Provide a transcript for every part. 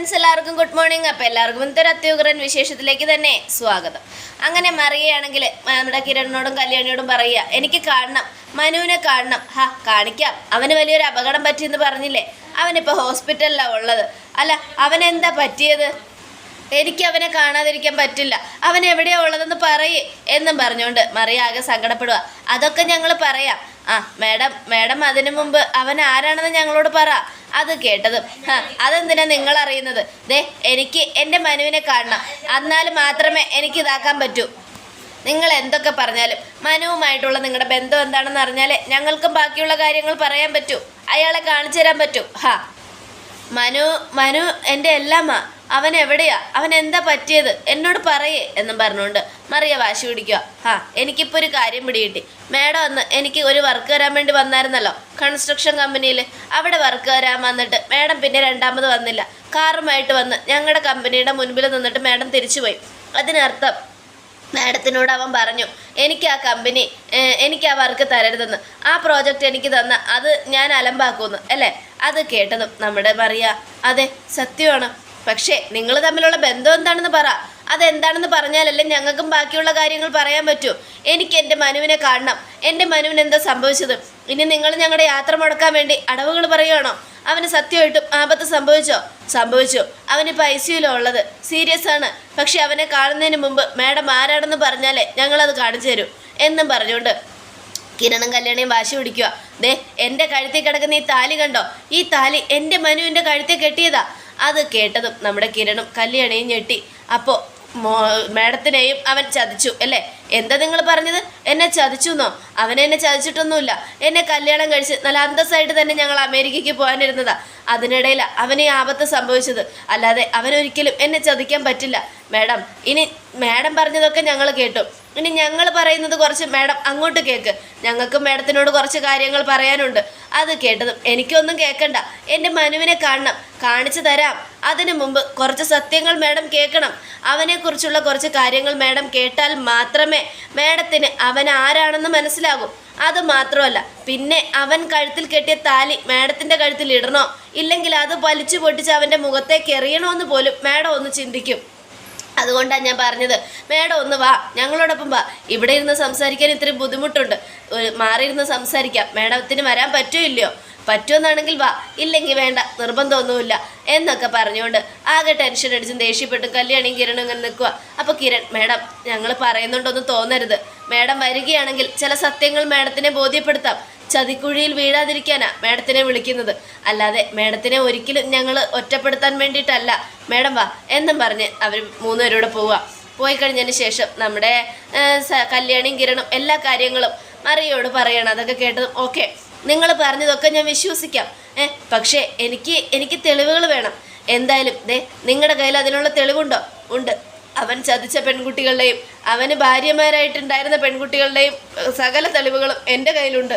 Friends എല്ലാവർക്കും good morning. അപ്പോൾ എല്ലാവർക്കും ഇന്നത്തെ ഒരു അത്യുഗ്രൻ വിശേഷത്തിലേക്ക് തന്നെ സ്വാഗതം. അങ്ങനെ മറിയുകയാണെങ്കിൽ നമ്മുടെ കിരണിനോടും കല്യാണിയോടും പറയുക എനിക്ക് കാണണം മനുവിനെ കാണണം. ഹാ കാണിക്കാം. അവന് വലിയൊരു അപകടം പറ്റിയെന്ന് പറഞ്ഞില്ലേ? അവനിപ്പോൾ ഹോസ്പിറ്റലിലാണ് ഉള്ളത്. അല്ല അവനെന്താ പറ്റിയത്? എനിക്ക് അവനെ കാണാതിരിക്കാൻ പറ്റില്ല. അവൻ എവിടെയാ ഉള്ളതെന്ന് പറയേ എന്നും പറഞ്ഞുകൊണ്ട് മറിയ ആകെ സങ്കടപ്പെടുക അതൊക്കെ ഞങ്ങൾ പറയാം. ആ മേഡം മേഡം അതിനു മുമ്പ് അവൻ ആരാണെന്ന് ഞങ്ങളോട് പറ. അത് കേട്ടതും. അതെന്തിനാ നിങ്ങൾ അറിയുന്നത് ദേ എനിക്ക് എന്റെ മനുവിനെ കാണണം. എന്നാൽ മാത്രമേ എനിക്ക് ഇതാക്കാൻ പറ്റൂ. നിങ്ങൾ എന്തൊക്കെ പറഞ്ഞാലും മനുവുമായിട്ടുള്ള നിങ്ങളുടെ ബന്ധം എന്താണെന്ന് അറിഞ്ഞാലേ ഞങ്ങൾക്കും ബാക്കിയുള്ള കാര്യങ്ങൾ പറയാൻ പറ്റൂ. അയാളെ കാണിച്ചു തരാൻ പറ്റൂ. ഹാ. മനു മനു എന്റെ എല്ലാമ്മ അവൻ എവിടെയാ? അവൻ എന്താ പറ്റിയത്? എന്നോട് പറയേ എന്നും പറഞ്ഞുകൊണ്ട് മറിയ വാശി പിടിക്കുക. ആ എനിക്കിപ്പോൾ ഒരു കാര്യം പിടികിട്ടി. മേഡം ഒന്ന് എനിക്ക് ഒരു വർക്ക് തരാൻ വേണ്ടി വന്നായിരുന്നല്ലോ കൺസ്ട്രക്ഷൻ കമ്പനിയിൽ അവിടെ വർക്ക് തരാൻ വന്നിട്ട് മേഡം പിന്നെ രണ്ടാമത് വന്നില്ല. കാറുമായിട്ട് വന്ന് ഞങ്ങളുടെ കമ്പനിയുടെ മുൻപിൽ നിന്നിട്ട് മേഡം തിരിച്ചുപോയി അതിനർത്ഥം മാഡത്തിനോട് അവൻ പറഞ്ഞു എനിക്ക് ആ കമ്പനി എനിക്ക് ആ വർക്ക് തരരുതെന്ന്. ആ പ്രോജക്റ്റ് എനിക്ക് തന്ന അത് ഞാൻ അലമ്പാക്കുമെന്ന്. അല്ലേ? അത് കേട്ടതും നമ്മുടെ മറിയ അതെ സത്യമാണ്. പക്ഷേ നിങ്ങൾ തമ്മിലുള്ള ബന്ധം എന്താണെന്ന് പറ. അതെന്താണെന്ന് പറഞ്ഞാലല്ലേ ഞങ്ങൾക്കും ബാക്കിയുള്ള കാര്യങ്ങൾ പറയാൻ പറ്റൂ. എനിക്ക് എന്റെ മനുവിനെ കാണണം. എന്റെ മനുവിന് എന്താ സംഭവിച്ചത്? ഇനി നിങ്ങൾ ഞങ്ങളുടെ യാത്ര മുടക്കാൻ വേണ്ടി അടവുകൾ പറയുകയാണോ അവന് സത്യമായിട്ടും ആപത്ത് സംഭവിച്ചോ? സംഭവിച്ചു. അവനിപ്പോൾ പൈസയിലോ ഉള്ളത്. സീരിയസ് ആണ്. പക്ഷെ അവനെ കാണുന്നതിന് മുമ്പ് മാഡം ആരാണെന്ന് പറഞ്ഞാലേ ഞങ്ങളത് കാണിച്ചു തരൂ എന്നും പറഞ്ഞുകൊണ്ട് കിരണും കല്യാണിയും വാശി പിടിക്കുക ദേ എന്റെ കഴുത്തിൽ കിടക്കുന്ന ഈ താലി കണ്ടോ? ഈ താലി എന്റെ മനുവിന്റെ കഴുത്തിൽ കെട്ടിയതാ. അത് കേട്ടതും നമ്മുടെ കിരണും കല്യാണിയും ഞെട്ടി. അപ്പോൾ മോ മാഡത്തിനെയും അവൻ ചതിച്ചു അല്ലേ? എന്താ നിങ്ങൾ പറഞ്ഞത്? എന്നെ ചതിച്ചു എന്നോ അവനെ എന്നെ ചതിച്ചിട്ടൊന്നുമില്ല. എന്നെ കല്യാണം കഴിച്ച് നല്ല അന്തസ്സായിട്ട് തന്നെ ഞങ്ങൾ അമേരിക്കയ്ക്ക് പോകാനിരുന്നതാ. അതിനിടയിൽ അവന് ആപത്ത് സംഭവിച്ചത്. അല്ലാതെ അവനൊരിക്കലും എന്നെ ചതിക്കാൻ പറ്റില്ല. മാഡം ഇനി മാഡം പറഞ്ഞതൊക്കെ ഞങ്ങൾ കേട്ടു. ഇനി ഞങ്ങൾ പറയുന്നത് കുറച്ച് മാഡം അങ്ങോട്ട് കേൾക്ക് ഞങ്ങൾക്ക് മാഡത്തിനോട് കുറച്ച് കാര്യങ്ങൾ പറയാനുണ്ട്. അത് കേട്ടതും എനിക്കൊന്നും കേൾക്കണ്ട എന്റെ മനുവിനെ കാണണം. കാണിച്ചു തരാം. അതിനു മുമ്പ് കുറച്ച് സത്യങ്ങൾ മാഡം കേൾക്കണം. അവനെക്കുറിച്ചുള്ള കുറച്ച് കാര്യങ്ങൾ മാഡം കേട്ടാൽ മാത്രമേ മാഡത്തിന് അവൻ ആരാണെന്ന് മനസ്സിലാകൂ. അത് മാത്രമല്ല പിന്നെ അവൻ കഴുത്തിൽ കെട്ടിയ താലി മാഡത്തിന്റെ കഴുത്തിൽ ഇടണോ? ഇല്ലെങ്കിൽ അത് വലിച്ചു പൊട്ടിച്ച് അവന്റെ മുഖത്തേക്ക് എറിയണോ എന്ന് പോലും മാഡം ഒന്ന് ചിന്തിക്കും. അതുകൊണ്ടാണ് ഞാൻ പറഞ്ഞത്. മേഡം ഒന്ന് വാ. ഞങ്ങളോടൊപ്പം വാ. ഇവിടെ ഇരുന്ന് സംസാരിക്കാൻ ഇത്രയും ബുദ്ധിമുട്ടുണ്ട്. മാറിയിരുന്ന് സംസാരിക്കാം. മേഡത്തിന് വരാൻ പറ്റുമോ ഇല്ലയോ? പറ്റുമെന്നാണെങ്കിൽ വാ. ഇല്ലെങ്കിൽ വേണ്ട. നിർബന്ധമൊന്നുമില്ല. എന്നൊക്കെ പറഞ്ഞുകൊണ്ട് ആകെ ടെൻഷൻ അടിച്ചും ദേഷ്യപ്പെട്ടും കല്യാണിയും കിരണും ഇങ്ങനെ നിൽക്കുക അപ്പോൾ കിരൺ മേഡം ഞങ്ങൾ പറയുന്നുണ്ടൊന്നും തോന്നരുത്. മേഡം വരികയാണെങ്കിൽ ചില സത്യങ്ങൾ മേഡത്തിനെ ബോധ്യപ്പെടുത്താം. ചതിക്കുഴിയിൽ വീഴാതിരിക്കാനാ മേഡത്തിനെ വിളിക്കുന്നത്. അല്ലാതെ മേഡത്തിനെ ഒരിക്കലും ഞങ്ങൾ ഒറ്റപ്പെടുത്താൻ വേണ്ടിയിട്ടല്ല. മേഡം വാ എന്നും പറഞ്ഞ് അവർ മൂന്നുപേരോട് പോവുക പോയി കഴിഞ്ഞതിന് ശേഷം നമ്മുടെ കല്യാണിയും കിരണും എല്ലാ കാര്യങ്ങളും മറിയോട് പറയണം. അതൊക്കെ കേട്ടതും ഓക്കെ നിങ്ങൾ പറഞ്ഞതൊക്കെ ഞാൻ വിശ്വസിക്കാം. ഏ പക്ഷേ എനിക്ക് എനിക്ക് തെളിവുകൾ വേണം. എന്തായാലും ദേ നിങ്ങളുടെ കയ്യിൽ അതിനുള്ള തെളിവുണ്ടോ? ഉണ്ട്. അവൻ ചതിച്ച പെൺകുട്ടികളുടെയും അവന് ഭാര്യമാരായിട്ടുണ്ടായിരുന്ന പെൺകുട്ടികളുടെയും സകല തെളിവുകളും എന്റെ കയ്യിലുണ്ട്.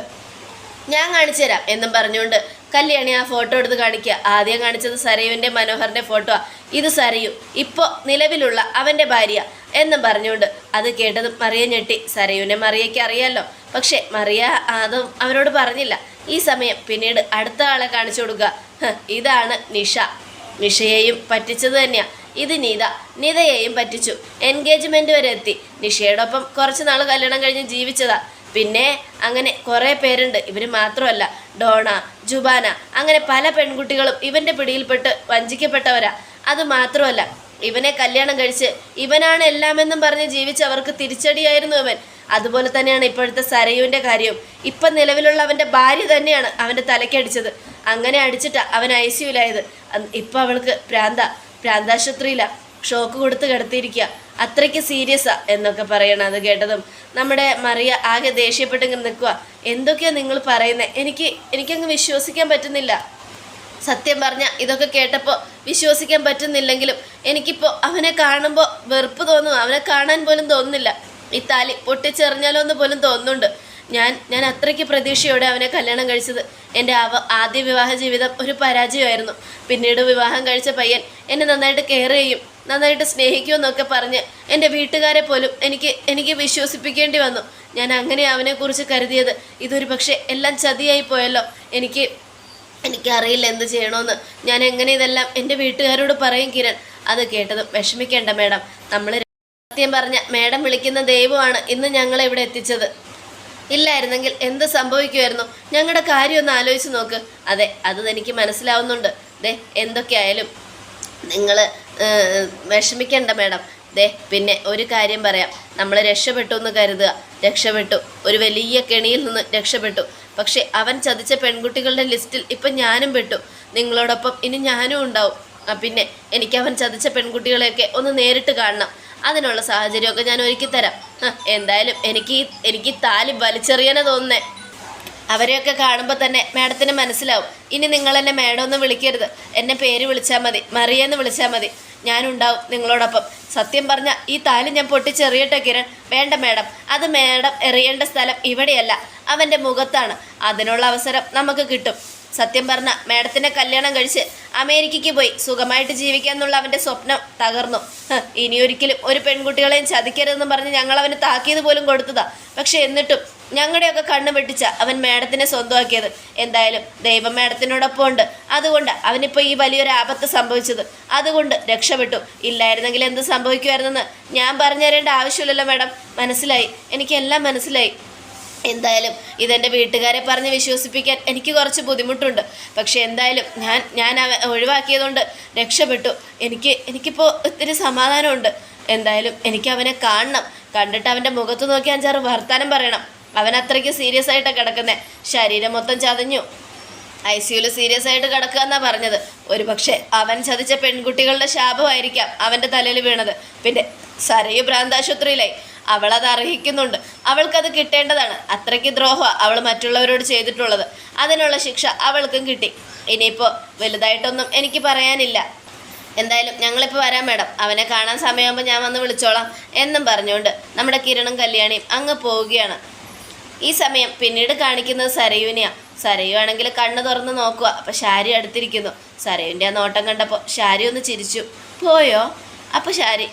ഞാൻ കാണിച്ചു തരാം എന്നും പറഞ്ഞുകൊണ്ട് കല്യാണി ആ ഫോട്ടോ എടുത്ത് കാണിക്കുക. ആദ്യം കാണിച്ചത് സരയുവിന്റെ മനോഹറിന്റെ ഫോട്ടോ ഇത് സരയു. ഇപ്പോൾ നിലവിലുള്ള അവന്റെ ഭാര്യ എന്നും പറഞ്ഞുകൊണ്ട് അത് കേട്ടത് മറിയ ഞെട്ടി. സരയുവിനെ മറിയയ്ക്ക് അറിയാമല്ലോ പക്ഷേ മറിയ അതും അവനോട് പറഞ്ഞില്ല. ഈ സമയം പിന്നീട് അടുത്ത ആളെ കാണിച്ചു കൊടുക്കുക. ഇതാണ് നിഷ. നിഷയെയും പറ്റിച്ചത് ഇത് നീത. നീതയെയും പറ്റിച്ചു. എൻഗേജ്മെന്റ് വരെ എത്തി. നിഷയോടൊപ്പം കുറച്ച് നാൾ കല്യാണം കഴിഞ്ഞ് ജീവിച്ചതാ. പിന്നെ അങ്ങനെ കുറേ പേരുണ്ട്. ഇവർ മാത്രമല്ല ഡോണ ജുബാന അങ്ങനെ പല പെൺകുട്ടികളും ഇവന്റെ പിടിയിൽപ്പെട്ട് വഞ്ചിക്കപ്പെട്ടവരാ. അത് മാത്രമല്ല ഇവനെ കല്യാണം കഴിച്ച് ഇവനാണ് എല്ലാമെന്നും പറഞ്ഞ് ജീവിച്ചവർക്ക് തിരിച്ചടിയായിരുന്നു ഇവൻ അതുപോലെ തന്നെയാണ് ഇപ്പോഴത്തെ സരയുവിന്റെ കാര്യവും. ഇപ്പം നിലവിലുള്ള അവന്റെ ഭാര്യ തന്നെയാണ് അവന്റെ തലക്കടിച്ചത് അങ്ങനെ അടിച്ചിട്ടാ അവൻ ഐ സിയുലായത് ഇപ്പം അവൾക്ക് പ്രാന്ത പ്രാന്താശുപത്രിയിലാണ് ഷോക്ക് കൊടുത്ത് കിടത്തിയിരിക്കുക അത്രയ്ക്ക് സീരിയസാ എന്നൊക്കെ പറയണം. അത് കേട്ടതും നമ്മുടെ മറിയ ആകെ ദേഷ്യപ്പെട്ട് നിൽക്കുക എന്തൊക്കെയാണ് നിങ്ങൾ പറയുന്നത് എനിക്ക് എനിക്കങ്ങ് വിശ്വസിക്കാൻ പറ്റുന്നില്ല. സത്യം പറഞ്ഞ ഇതൊക്കെ കേട്ടപ്പോൾ വിശ്വസിക്കാൻ പറ്റുന്നില്ലെങ്കിലും എനിക്കിപ്പോൾ അവനെ കാണുമ്പോൾ വെറുപ്പ് തോന്നും. അവനെ കാണാൻ പോലും തോന്നുന്നില്ല. ഈ താലി പൊട്ടിച്ചെറിഞ്ഞാലോ എന്ന് പോലും തോന്നുന്നുണ്ട്. ഞാൻ ഞാൻ അത്രയ്ക്ക് പ്രതീക്ഷയോടെ അവനെ കല്യാണം കഴിച്ചത് എന്റെ അവ ആദ്യ വിവാഹ ജീവിതം ഒരു പരാജയമായിരുന്നു. പിന്നീട് വിവാഹം കഴിച്ച പയ്യൻ എന്നെ നന്നായിട്ട് കെയർ ചെയ്യും. നന്നായിട്ട് സ്നേഹിക്കുമെന്നൊക്കെ പറഞ്ഞ് എന്റെ വീട്ടുകാരെ പോലും എനിക്ക് എനിക്ക് വിശ്വസിപ്പിക്കേണ്ടി വന്നു. ഞാൻ അങ്ങനെ അവനെക്കുറിച്ച് കരുതിയത് ഇതൊരു പക്ഷേ എല്ലാം ചതിയായി പോയല്ലോ. എനിക്ക് എനിക്കറിയില്ല എന്ത് ചെയ്യണമെന്ന് ഞാൻ എങ്ങനെ ഇതെല്ലാം എന്റെ വീട്ടുകാരോട് പറയും കിരൺ? അത് കേട്ടതും വിഷമിക്കേണ്ട മേഡം. നമ്മൾ സത്യം പറഞ്ഞ മേഡം വിളിക്കുന്ന ദൈവമാണ് ഇന്ന് ഞങ്ങളെ ഇവിടെ എത്തിച്ചത്. ഇല്ലായിരുന്നെങ്കിൽ എന്ത് സംഭവിക്കുമായിരുന്നു? ഞങ്ങളുടെ കാര്യം ഒന്ന് ആലോചിച്ച് നോക്ക്. അതെ അത് എനിക്ക് മനസ്സിലാവുന്നുണ്ട്. ദേ എന്തൊക്കെയായാലും നിങ്ങൾ വിഷമിക്കണ്ട മേഡം. ദേ പിന്നെ ഒരു കാര്യം പറയാം. നമ്മൾ രക്ഷപ്പെട്ടു എന്ന് കരുതുക. രക്ഷപ്പെട്ടു. ഒരു വലിയ കെണിയിൽ നിന്ന് രക്ഷപ്പെട്ടു. പക്ഷേ അവൻ ചതിച്ച പെൺകുട്ടികളുടെ ലിസ്റ്റിൽ ഇപ്പം ഞാനും പെട്ടു. നിങ്ങളോടൊപ്പം ഇനി ഞാനും ഉണ്ടാവും. പിന്നെ എനിക്ക് അവൻ ചതിച്ച പെൺകുട്ടികളെയൊക്കെ ഒന്ന് നേരിട്ട് കാണണം. അതിനുള്ള സാഹചര്യമൊക്കെ ഞാൻ ഒരുക്കി തരാം. എന്തായാലും എനിക്ക് എനിക്ക് താലി വലിച്ചെറിയാനാ തോന്നുന്നേ. അവരെയൊക്കെ കാണുമ്പോൾ തന്നെ മാഡത്തിന് മനസ്സിലാവും. ഇനി നിങ്ങൾ എന്നെ മാഡം ഒന്ന് വിളിക്കരുത്. എന്നെ പേര് വിളിച്ചാൽ മതി. മറിയെന്ന് വിളിച്ചാൽ മതി. ഞാനുണ്ടാവും നിങ്ങളോടൊപ്പം. സത്യം പറഞ്ഞ ഈ താലി ഞാൻ പൊട്ടിച്ചെറിയട്ടെ കിരൺ. വേണ്ട മാഡം. അത് മാഡം എറിയേണ്ട സ്ഥലം ഇവിടെയല്ല. അവന്റെ മുഖത്താണ്. അതിനുള്ള അവസരം നമുക്ക് കിട്ടും. സത്യം പറഞ്ഞ മാഡത്തിനെ കല്യാണം കഴിച്ച് അമേരിക്കയ്ക്ക് പോയി സുഖമായിട്ട് ജീവിക്കാന്നുള്ള അവന്റെ സ്വപ്നം തകർന്നു. ഇനിയൊരിക്കലും ഒരു പെൺകുട്ടികളെയും ചതിക്കരുതെന്ന് പറഞ്ഞ് ഞങ്ങൾ അവന് താക്കീത് പോലും കൊടുത്തതാ. പക്ഷെ എന്നിട്ടും ഞങ്ങളുടെയൊക്കെ കണ്ണ് വെട്ടിച്ച അവൻ മാഡത്തിനെ സ്വന്തമാക്കിയത്. എന്തായാലും ദൈവം മാഡത്തിനോടൊപ്പം ഉണ്ട്. അതുകൊണ്ട് അവനിപ്പോൾ ഈ വലിയൊരു ആപത്ത് സംഭവിച്ചത്. അതുകൊണ്ട് രക്ഷപ്പെട്ടു. ഇല്ലായിരുന്നെങ്കിൽ എന്ത് സംഭവിക്കുമായിരുന്നെന്ന് ഞാൻ പറഞ്ഞു തരേണ്ട ആവശ്യമില്ലല്ലോ മാഡം. മനസ്സിലായി? എനിക്കെല്ലാം മനസ്സിലായി. എന്തായാലും ഇതെന്റെ വീട്ടുകാരെ പറഞ്ഞ് വിശ്വസിപ്പിക്കാൻ എനിക്ക് കുറച്ച് ബുദ്ധിമുട്ടുണ്ട്. പക്ഷേ എന്തായാലും ഞാൻ ഞാൻ ഒഴിവാക്കിയതുകൊണ്ട് രക്ഷപ്പെട്ടു. എനിക്ക് എനിക്കിപ്പോൾ ഒത്തിരി സമാധാനമുണ്ട്. എന്തായാലും എനിക്ക് അവനെ കാണണം. കണ്ടിട്ട് അവന്റെ മുഖത്ത് നോക്കി അഞ്ചാറ് വർത്താനം പറയണം. അവൻ അത്രയ്ക്ക് സീരിയസ് ആയിട്ടാണ് കിടക്കുന്നത് ശരീരം മൊത്തം ചതഞ്ഞു. ഐ സിയുൽ സീരിയസ് ആയിട്ട് കിടക്കുക എന്നാ പറഞ്ഞത്. ഒരു പക്ഷേ അവൻ ചതിച്ച പെൺകുട്ടികളുടെ ശാപമായിരിക്കാം അവന്റെ തലയിൽ വീണത്. പിന്നെ സരയു ഭ്രാന്താശുപത്രിയിലായി. അവളത് അർഹിക്കുന്നുണ്ട്. അവൾക്കത് കിട്ടേണ്ടതാണ്. അത്രയ്ക്ക് ദ്രോഹമാണ് അവൾ മറ്റുള്ളവരോട് ചെയ്തിട്ടുള്ളത്. അതിനുള്ള ശിക്ഷ അവൾക്കും കിട്ടി. ഇനിയിപ്പോൾ വലുതായിട്ടൊന്നും എനിക്ക് പറയാനില്ല. എന്തായാലും ഞങ്ങളിപ്പോൾ വരാം മേഡം. അവനെ കാണാൻ സമയമാകുമ്പോൾ ഞാൻ വന്ന് വിളിച്ചോളാം എന്നും പറഞ്ഞുകൊണ്ട് നമ്മുടെ കിരണും കല്യാണിയും അങ്ങ് പോവുകയാണ്. ഈ സമയം പിന്നീട് കാണിക്കുന്നത് സരയുവിനെയാണ് സരയു ആണെങ്കിൽ കണ്ണ് തുറന്ന് നോക്കുക അപ്പോൾ ഷാരി അടുത്തിരിക്കുന്നു. സരയുവിന്റെ ആ നോട്ടം കണ്ടപ്പോൾ ഷാരി ഒന്ന് ചിരിച്ചു. പോയോ? അപ്പോൾ ഷാരി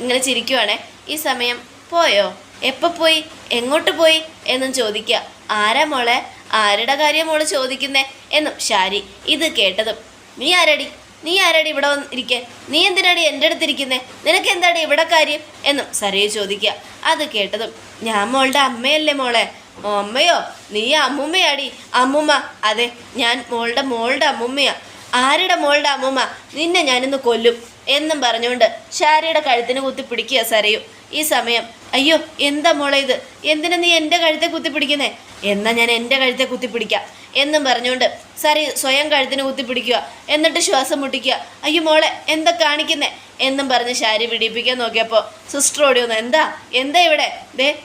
ഇങ്ങനെ ചിരിക്കുവാണേ. ഈ സമയം പോയോ? എപ്പോൾ പോയി? എങ്ങോട്ട് പോയി? എന്നും ചോദിക്കുക. ആരാ മോളെ? ആരുടെ കാര്യം മോൾ ചോദിക്കുന്നേ? എന്നും ഷാരി ഇത് കേട്ടതും. നീ ആരടി? നീ ആരടി ഇവിടെ വന്നിരിക്കേ? നീ എന്തിനാടി എന്റെ അടുത്തിരിക്കുന്നേ നിനക്ക് എന്താടി ഇവിടെ കാര്യം? എന്നും സരയു ചോദിക്കുക. അത് കേട്ടതും. ഞാൻ മോളുടെ അമ്മയല്ലേ മോളെ? അമ്മയോ നീ അമ്മുമ്മയാടി. അമ്മുമ്മ അതെ ഞാൻ മോളുടെ മോളുടെ അമ്മുമ്മയാ. ആരുടെ മോളുടെ അമ്മുമ്മ? നിന്നെ ഞാനിന്ന് കൊല്ലും എന്നും പറഞ്ഞുകൊണ്ട് ഷാരിയുടെ കഴുത്തിന് കുത്തി പിടിക്കുക സരയു. ഈ സമയം അയ്യോ എന്താ മോളെ ഇത്? എന്തിനാ നീ എന്റെ കഴുത്തെ കുത്തി പിടിക്കുന്നേ? എന്നാ ഞാൻ എന്റെ കഴുത്തെ കുത്തി പിടിക്കാം എന്നും പറഞ്ഞുകൊണ്ട് സരി സ്വയം കഴുത്തിന് കുത്തി പിടിക്കുക. എന്നിട്ട് ശ്വാസം മുട്ടിക്കുക. അയ്യോ മോളെ എന്താ കാണിക്കുന്നേ? എന്നും പറഞ്ഞ് ഷാരി പിടിപ്പിക്കാൻ നോക്കിയപ്പോൾ സിസ്റ്റർ ഓടി വന്നു എന്താ? എന്താ ഇവിടെ? ദേ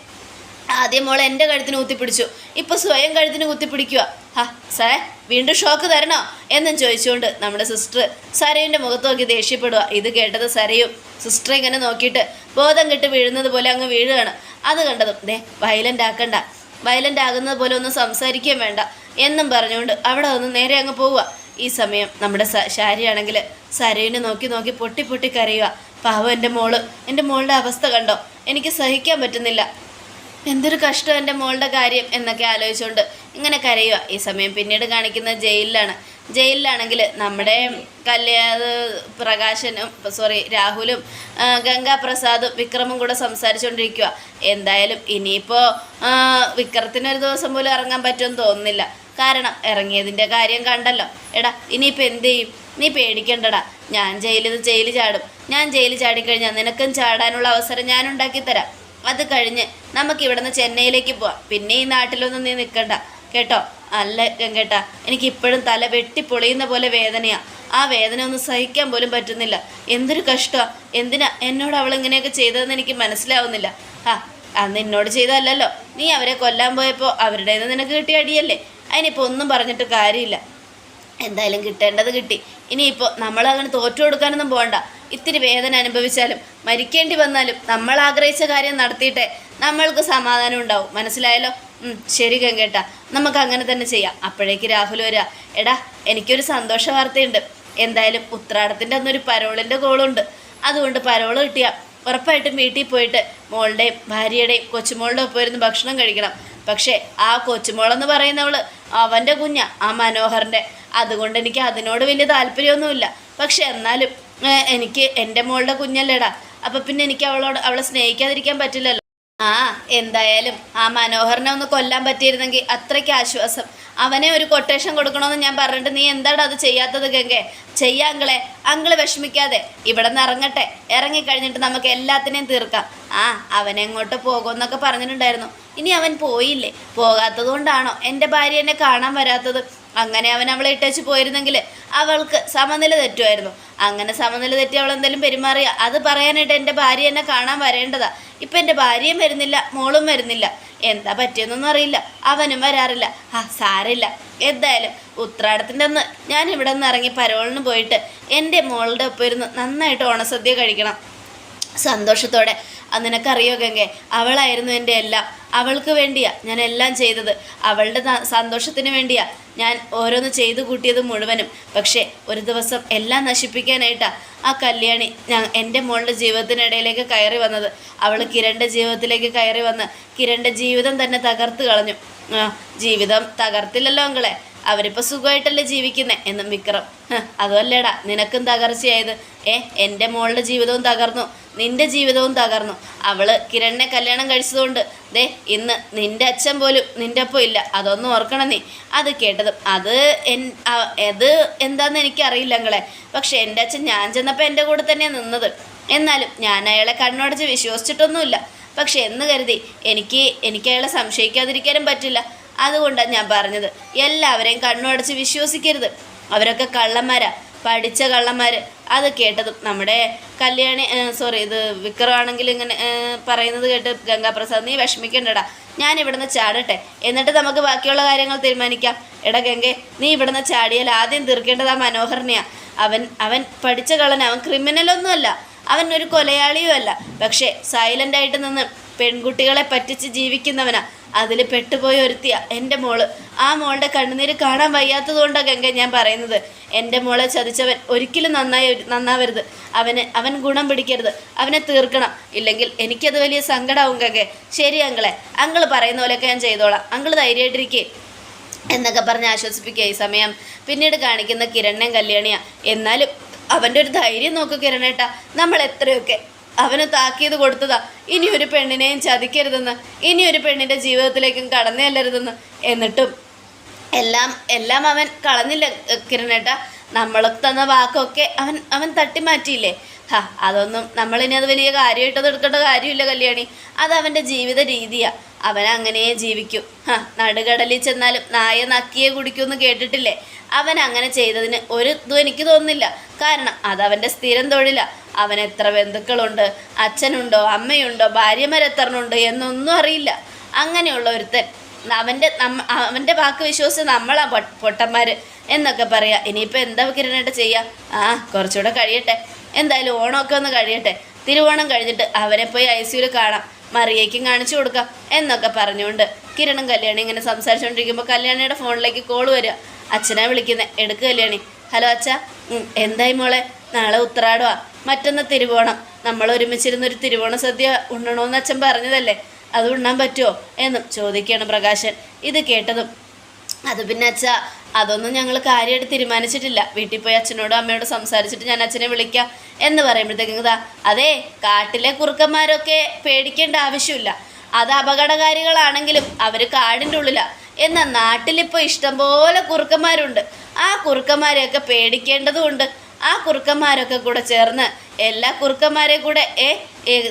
ആദ്യം മോൾ എന്റെ കഴുത്തിന് കുത്തിപ്പിടിച്ചു ഇപ്പം സ്വയം കഴുത്തിന് കുത്തിപ്പിടിക്കുക ഹാ സാറേ വീണ്ടും ഷോക്ക് തരണോ? എന്നും ചോദിച്ചുകൊണ്ട് നമ്മുടെ സിസ്റ്റർ സരയുവിന്റെ മുഖത്ത് നോക്കി ദേഷ്യപ്പെടുക ഇത് കേട്ടത് സരയും സിസ്റ്റർ ഇങ്ങനെ നോക്കിയിട്ട് ബോധം കെട്ട് വീഴുന്നത് പോലെ അങ്ങ് വീഴുകയാണ്. അത് കണ്ടതും ദേ വയലന്റ് ആക്കണ്ട. വയലന്റ് ആകുന്നത് പോലെ ഒന്നും സംസാരിക്കുകയും വേണ്ട. എന്നും പറഞ്ഞുകൊണ്ട് അവിടെ ഒന്ന് നേരെ അങ്ങ് പോവുക ഈ സമയം നമ്മുടെ ശാരിയാണെങ്കിൽ സരയുവിനെ നോക്കി നോക്കി പൊട്ടി പൊട്ടി കരയുക പാവം എന്റെ മോൾ. എന്റെ മോളുടെ അവസ്ഥ കണ്ടോ? എനിക്ക് സഹിക്കാൻ പറ്റുന്നില്ല. എന്തൊരു കഷ്ടം എന്റെ മോളുടെ കാര്യം എന്നൊക്കെ ആലോചിച്ചുകൊണ്ട് ഇങ്ങനെ കരയുക. ഈ സമയം പിന്നീട് കാണിക്കുന്ന ജയിലിലാണ്. ജയിലിലാണെങ്കിൽ നമ്മുടെ കല്യാത് പ്രകാശനും സോറി രാഹുലും ഗംഗാപ്രസാദും വിക്രമും കൂടെ സംസാരിച്ചുകൊണ്ടിരിക്കുക. എന്തായാലും ഇനിയിപ്പോൾ വിക്രത്തിനൊരു ദിവസം പോലും ഇറങ്ങാൻ പറ്റുമെന്ന് തോന്നുന്നില്ല. കാരണം ഇറങ്ങിയതിന്റെ കാര്യം കണ്ടല്ലോ. എടാ ഇനിയിപ്പോൾ എന്ത് ചെയ്യും? നീ പേടിക്കണ്ടടാ. ഞാൻ ജയിലിൽ ജയിൽ ചാടും. ഞാൻ ജയിലിൽ ചാടിക്കഴിഞ്ഞാൽ നിനക്കും ചാടാനുള്ള അവസരം ഞാൻ ഉണ്ടാക്കി തരാം അത് കഴിഞ്ഞ് നമുക്ക് ഇവിടുന്ന് ചെന്നൈയിലേക്ക് പോവാം. പിന്നെ ഈ നാട്ടിലൊന്നും നീ നിൽക്കണ്ട കേട്ടോ? അല്ല ഗംഗേട്ട എനിക്ക് ഇപ്പോഴും തല വെട്ടി പൊളിയുന്ന പോലെ വേദനയാണ് ആ വേദന ഒന്ന് സഹിക്കാൻ പോലും പറ്റുന്നില്ല. എന്തൊരു കഷ്ടമാ. എന്തിനാ എന്നോട് അവൾ ഇങ്ങനെയൊക്കെ ചെയ്തതെന്ന് എനിക്ക് മനസ്സിലാവുന്നില്ല. ആ അന്ന് എന്നോട് ചെയ്തതല്ലല്ലോ. നീ അവരെ കൊല്ലാൻ പോയപ്പോൾ അവരുടെ നിനക്ക് കിട്ടിയ അടിയല്ലേ? അതിനിപ്പോൾ ഒന്നും പറഞ്ഞിട്ട് കാര്യമില്ല. എന്തായാലും കിട്ടേണ്ടത് കിട്ടി. ഇനിയിപ്പോൾ നമ്മൾ അങ്ങനെ തോറ്റു കൊടുക്കാനൊന്നും പോകണ്ട. ഇത്തിരി വേദന അനുഭവിച്ചാലും മരിക്കേണ്ടി വന്നാലും നമ്മൾ ആഗ്രഹിച്ച കാര്യം നടത്തിയിട്ടേ നമ്മൾക്ക് സമാധാനം ഉണ്ടാവും. മനസ്സിലായല്ലോ? ശരി ഗംഗേട്ട. നമുക്ക് അങ്ങനെ തന്നെ ചെയ്യാം. അപ്പോഴേക്ക് രാഹുൽ വരിക എടാ എനിക്കൊരു സന്തോഷ വാർത്തയുണ്ട്. എന്തായാലും ഉത്രാടത്തിന്റെ അന്നൊരു പരോളിന്റെ കോളുണ്ട്. അതുകൊണ്ട് പരോൾ കിട്ടിയ ഉറപ്പായിട്ടും വീട്ടിൽ പോയിട്ട് മോളുടെയും ഭാര്യയുടെയും കൊച്ചുമോളുടെ ഒപ്പം ഇരുന്ന് ഭക്ഷണം കഴിക്കണം. പക്ഷേ ആ കൊച്ചുമോളെന്ന് പറയുന്നവൾ അവന്റെ കുഞ്ഞ ആ മനോഹറിന്റെ അതുകൊണ്ട് എനിക്ക് അതിനോട് വലിയ താല്പര്യമൊന്നുമില്ല. പക്ഷെ എന്നാലും എനിക്ക് എന്റെ മോളുടെ കുഞ്ഞല്ലേടാ. അപ്പം പിന്നെ എനിക്ക് അവളോട് അവളെ സ്നേഹിക്കാതിരിക്കാൻ പറ്റില്ലല്ലോ. ആ എന്തായാലും ആ മനോഹരനെ ഒന്ന് കൊല്ലാൻ പറ്റിയിരുന്നെങ്കിൽ അത്രയ്ക്ക് ആശ്വാസം. അവനെ ഒരു കൊട്ടേഷൻ കൊടുക്കണമെന്ന് ഞാൻ പറഞ്ഞിട്ട് നീ എന്താണ് അത് ചെയ്യാത്തത് ഗംഗെ? ചെയ്യാങ്കളെ അങ്കിൾ. വിഷമിക്കാതെ. ഇവിടെ നിന്ന് ഇറങ്ങട്ടെ ഇറങ്ങിക്കഴിഞ്ഞിട്ട് നമുക്ക് എല്ലാത്തിനെയും തീർക്കാം. ആ അവനെങ്ങോട്ട് പോകുമെന്നൊക്കെ പറഞ്ഞിട്ടുണ്ടായിരുന്നു. ഇനി അവൻ പോയില്ലേ? പോകാത്തത് കൊണ്ടാണോ എന്റെ ഭാര്യ എന്നെ കാണാൻ വരാത്തത്. അങ്ങനെ അവൻ അവളെ ഇട്ടേച്ച് പോയിരുന്നെങ്കിൽ അവൾക്ക് സമനില തെറ്റുമായിരുന്നു. അങ്ങനെ സമനില തെറ്റി അവൾ എന്തെങ്കിലും പെരുമാറിയ അത് പറയാനായിട്ട് എന്റെ ഭാര്യ എന്നെ കാണാൻ വരേണ്ടതാ. ഇപ്പം എന്റെ ഭാര്യയും വരുന്നില്ല മോളും വരുന്നില്ല. എന്താ പറ്റിയെന്നൊന്നും അറിയില്ല. അവനും വരാറില്ല. ആ സാരില്ല എന്തായാലും ഉത്രാടത്തിന്റെ അന്ന് ഞാൻ ഇവിടെ നിന്ന് ഇറങ്ങി പരോളിന് പോയിട്ട് എന്റെ മോളുടെ ഒപ്പം ഇരുന്ന് നന്നായിട്ട് ഓണസദ്യ കഴിക്കണം. സന്തോഷത്തോടെ അത് നിനക്കറിയോ ഗംഗെ? അവളായിരുന്നു എന്റെ എല്ലാം. അവൾക്ക് വേണ്ടിയാ ഞാൻ എല്ലാം ചെയ്തത്. അവളുടെ സന്തോഷത്തിന് വേണ്ടിയാ ഞാൻ ഓരോന്ന് ചെയ്തു കൂട്ടിയത് മുഴുവനും. പക്ഷേ ഒരു ദിവസം എല്ലാം നശിപ്പിക്കാനായിട്ടാ ആ കല്യാണി ഞാൻ എന്റെ മോളുടെ ജീവിതത്തിനിടയിലേക്ക് കയറി വന്നത്. അവൾ കിരണിന്റെ ജീവിതത്തിലേക്ക് കയറി വന്ന് കിരണിന്റെ ജീവിതം തന്നെ തകർത്ത് കളഞ്ഞു. ജീവിതം തകർത്തില്ലല്ലോ അങ്കളെ. അവരിപ്പോൾ സുഖമായിട്ടല്ലേ ജീവിക്കുന്നത് എന്നും വിക്രം. അതുമല്ലേടാ നിനക്കും തകർച്ചയായത്. ഏ എന്റെ മോളുടെ ജീവിതവും തകർന്നു. നിന്റെ ജീവിതവും തകർന്നു. അവൾ കിരണിനെ കല്യാണം കഴിച്ചതുകൊണ്ട്. ദേ ഇന്ന് നിന്റെ അച്ഛൻ പോലും നിന്റെ ഒപ്പം ഇല്ല. അതൊന്നും ഓർക്കണം നീ. അത് കേട്ടതും അത് എൻ അത് എന്താണെന്ന് എനിക്കറിയില്ല അങ്ങളെ പക്ഷെ എന്റെ അച്ഛൻ ഞാൻ ചെന്നപ്പോൾ എന്റെ കൂടെ തന്നെയാണ് നിന്നത്. എന്നാലും ഞാൻ അയാളെ കണ്ണടച്ച് വിശ്വസിച്ചിട്ടൊന്നുമില്ല. പക്ഷെ എന്ന് കരുതി എനിക്ക് എനിക്ക് അയാളെ സംശയിക്കാതിരിക്കാനും പറ്റില്ല. അതുകൊണ്ടാണ് ഞാൻ പറഞ്ഞത്. എല്ലാവരെയും കണ്ണുടച്ച് വിശ്വസിക്കരുത്. അവരൊക്കെ കള്ളന്മാരാ. പഠിച്ച കള്ളന്മാർ അത് കേട്ടതും നമ്മുടെ കല്യാണി സോറി ഇത് വിക്രമാണെങ്കിൽ ഇങ്ങനെ പറയുന്നത് കേട്ട് ഗംഗാപ്രസാദ് നീ വിഷമിക്കണ്ടടാ. ഞാൻ ഇവിടുന്ന് ചാടട്ടെ. എന്നിട്ട് നമുക്ക് ബാക്കിയുള്ള കാര്യങ്ങൾ തീരുമാനിക്കാം. എടാ ഗംഗെ നീ ഇവിടുന്ന് ചാടിയാൽ ആദ്യം തീർക്കേണ്ടത് ആ മനോഹരനെയാ. അവൻ അവൻ പഠിച്ച കള്ളൻ അവൻ ക്രിമിനലൊന്നുമല്ല. അവൻ ഒരു കൊലയാളിയും അല്ല പക്ഷേ സൈലന്റായിട്ട് നിന്ന് പെൺകുട്ടികളെ പറ്റിച്ച് ജീവിക്കുന്നവനാ. അതിൽ പെട്ടുപോയ ഒരുത്തിയ എന്റെ മോൾ. ആ മോളുടെ കണ്ണുനീര് കാണാൻ വയ്യാത്തതുകൊണ്ടാണ് ഗംഗ ഞാൻ പറയുന്നത്. എന്റെ മോളെ ചതിച്ചവൻ ഒരിക്കലും നന്നായി നന്നാവരുത്. അവന് അവൻ ഗുണം പിടിക്കരുത്. അവനെ തീർക്കണം. ഇല്ലെങ്കിൽ എനിക്കത് വലിയ സങ്കടമാവും ഗംഗെ. ശരി അങ്കളെ അങ്കൾ പറയുന്ന പോലെയൊക്കെ ഞാൻ ചെയ്തോളാം. അങ്കൾ ധൈര്യമായിട്ടിരിക്കേ എന്നൊക്കെ പറഞ്ഞ് ആശ്വസിപ്പിക്കുക ഈ സമയം. പിന്നീട് കാണിക്കുന്ന കിരണ്ണൻ കല്യാണിയാണ് എന്നാലും അവന്റെ ഒരു ധൈര്യം നോക്ക് കിരണേട്ടാ. നമ്മൾ എത്രയൊക്കെ അവന് താക്കീത് കൊടുത്തതാ. ഇനി ഒരു പെണ്ണിനെയും ചതിക്കരുതെന്ന് ഇനി ഒരു പെണ്ണിന്റെ ജീവിതത്തിലേക്കും കടന്നു ചെല്ലരുതെന്ന് എന്നിട്ടും എല്ലാം എല്ലാം അവൻ കളഞ്ഞില്ല കിരണേട്ട നമ്മൾ തന്ന വാക്കൊക്കെ അവൻ അവൻ തട്ടി മാറ്റിയില്ലേ ഹാ അതൊന്നും നമ്മളിനി അത് വലിയ കാര്യമായിട്ടത് എടുക്കേണ്ട കാര്യമില്ല കല്യാണി. അത് അവന്റെ ജീവിത രീതിയാണ് അവൻ അങ്ങനെ ജീവിക്കും. ഹാ നടുകടലിൽ ചെന്നാലും നായ നക്കിയെ കുടിക്കുമെന്ന് കേട്ടിട്ടില്ലേ? അവൻ അങ്ങനെ ചെയ്തതിന് ഒരു ഇതും എനിക്ക് തോന്നുന്നില്ല. കാരണം അതവന്റെ സ്ഥിരം തൊഴിലാണ് അവൻ എത്ര ബന്ധുക്കളുണ്ട്? അച്ഛനുണ്ടോ? അമ്മയുണ്ടോ? ഭാര്യമാരെത്രണ്ണുണ്ട് എന്നൊന്നും അറിയില്ല. അങ്ങനെയുള്ള ഒരുത്തൻ. അവന്റെ നമ്മ അവന്റെ വാക്ക് വിശ്വസിച്ച് നമ്മളാ പൊട്ടന്മാർ എന്നൊക്കെ പറയാം. ഇനിയിപ്പോൾ എന്താ കിരണേട്ട ചെയ്യുക ആ കുറച്ചുകൂടെ കഴിയട്ടെ. എന്തായാലും ഓണമൊക്കെ ഒന്ന് കഴിയട്ടെ. തിരുവോണം കഴിഞ്ഞിട്ട് അവരെ പോയി ഐ സിയുൽ കാണാം. മറിയേക്കും കാണിച്ചു കൊടുക്കാം എന്നൊക്കെ പറഞ്ഞുകൊണ്ട് കിരണും കല്യാണി ഇങ്ങനെ സംസാരിച്ചുകൊണ്ടിരിക്കുമ്പോൾ കല്യാണിയുടെ ഫോണിലേക്ക് കോൾ വരിക അച്ഛനെ വിളിക്കുന്നത് എടുക്ക് കല്യാണി. ഹലോ അച്ഛ. എന്തായി മോളെ? നാളെ ഉത്രാടുവാ. മറ്റൊന്ന് തിരുവോണം. നമ്മൾ ഒരുമിച്ചിരുന്നൊരു തിരുവോണ സദ്യ ഉണ്ണണമെന്ന് അച്ഛൻ പറഞ്ഞതല്ലേ? അത് ഉണ്ണാൻ പറ്റുമോ എന്നും ചോദിക്കുകയാണ് പ്രകാശൻ. ഇത് കേട്ടതും. അത് പിന്നെ അച്ഛ അതൊന്നും ഞങ്ങൾ കാര്യമായിട്ട് തീരുമാനിച്ചിട്ടില്ല. വീട്ടിൽ പോയി അച്ഛനോടും അമ്മയോടും സംസാരിച്ചിട്ട് ഞാൻ അച്ഛനെ വിളിക്കാം എന്ന് പറയുമ്പോഴത്തേക്കും ഇതാ അതെ കാട്ടിലെ കുറുക്കന്മാരൊക്കെ പേടിക്കേണ്ട ആവശ്യമില്ല. അത് അപകടകാരികളാണെങ്കിലും അവർ കാടിന്റെ ഉള്ളിലാണ് എന്നാൽ നാട്ടിലിപ്പോൾ ഇഷ്ടംപോലെ കുറുക്കന്മാരുണ്ട്. ആ കുറുക്കന്മാരെയൊക്കെ പേടിക്കേണ്ടതുണ്ട്. ആ കുറുക്കന്മാരൊക്കെ കൂടെ ചേർന്ന് എല്ലാ കുറുക്കന്മാരെയും കൂടെ ഏ,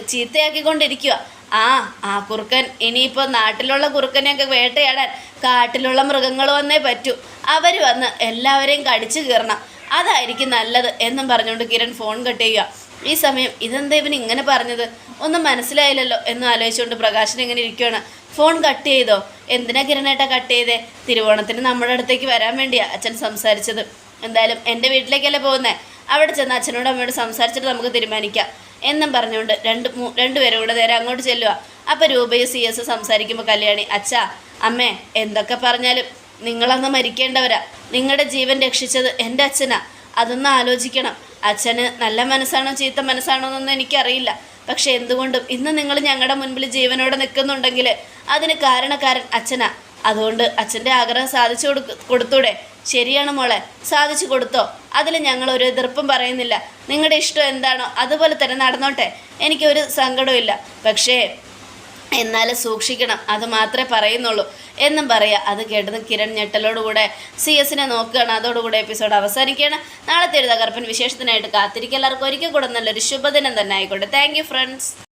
ചീത്തയാക്കിക്കൊണ്ടിരിക്കുക ആ ആ കുറുക്കൻ ഇനിയിപ്പോൾ നാട്ടിലുള്ള കുറുക്കനെയൊക്കെ വേട്ടയാടാൻ കാട്ടിലുള്ള മൃഗങ്ങൾ വന്നേ പറ്റൂ. അവർ വന്ന് എല്ലാവരെയും കടിച്ചു കീറണം. അതായിരിക്കും നല്ലത് എന്നും പറഞ്ഞുകൊണ്ട് കിരൺ ഫോൺ കട്ട് ചെയ്യുക ഈ സമയം ഇതെന്താ ഇവൻ ഇങ്ങനെ പറഞ്ഞത്? ഒന്നും മനസ്സിലായില്ലല്ലോ എന്ന് ആലോചിച്ചുകൊണ്ട് പ്രകാശൻ ഇങ്ങനെ ഇരിക്കുകയാണ് ഫോൺ കട്ട് ചെയ്തോ? എന്തിനാ കിരണേട്ടാ കട്ട് ചെയ്തേ? തിരുവോണത്തിന് നമ്മുടെ അടുത്തേക്ക് വരാൻ വേണ്ടിയാ അച്ഛൻ സംസാരിച്ചത്. എന്തായാലും എന്റെ വീട്ടിലേക്കല്ലേ പോകുന്നേ? അവിടെ ചെന്ന് അച്ഛനോട് അമ്മയോട് സംസാരിച്ചിട്ട് നമുക്ക് തീരുമാനിക്കാം. എന്നും പറഞ്ഞുകൊണ്ട് രണ്ട് രണ്ടുപേരും കൂടെ നേരെ അങ്ങോട്ട് ചെല്ലുക അപ്പോൾ രൂപയും സി എസ് സംസാരിക്കുമ്പോൾ കല്യാണി അച്ഛാ അമ്മേ എന്തൊക്കെ പറഞ്ഞാലും നിങ്ങളന്ന് മരിക്കേണ്ടവരാ. നിങ്ങളുടെ ജീവൻ രക്ഷിച്ചത് എന്റെ അച്ഛനാ. അതൊന്ന് ആലോചിക്കണം. അച്ഛന് നല്ല മനസ്സാണോ ചീത്ത മനസ്സാണോ എന്നൊന്നും എനിക്കറിയില്ല. പക്ഷെ എന്തുകൊണ്ടും ഇന്ന് നിങ്ങൾ ഞങ്ങളുടെ മുൻപിൽ ജീവനോടെ നിൽക്കുന്നുണ്ടെങ്കിൽ അതിന് കാരണക്കാരൻ അച്ഛനാ. അതുകൊണ്ട് അച്ഛന്റെ ആഗ്രഹം സാധിച്ചു കൊടുക്ക കൊടുത്തൂടെ? ശരിയാണ് മോളെ സാധിച്ചു കൊടുത്തോ? അതിൽ ഞങ്ങൾ ഒരു എതിർപ്പും പറയുന്നില്ല. നിങ്ങളുടെ ഇഷ്ടം എന്താണോ അതുപോലെ തന്നെ നടന്നോട്ടെ. എനിക്കൊരു സങ്കടമില്ല പക്ഷേ എന്നാലും സൂക്ഷിക്കണം അത് മാത്രമേ പറയുന്നുള്ളൂ. എന്നും പറയാം. അത് കേട്ടത് കിരൺ ഞെട്ടലോടുകൂടെ സി എസിനെ നോക്കുകയാണ്. അതോടുകൂടെ എപ്പിസോഡ് അവസാനിക്കുകയാണ്. നാളത്തെ ഒരു തകർപ്പൻ വിശേഷത്തിനായിട്ട് കാത്തിരിക്കുക. എല്ലാവർക്കും ഒരിക്കൽ കൂടെ നല്ലൊരു ശുഭദിനം തന്നെ ആയിക്കോട്ടെ. Thank friends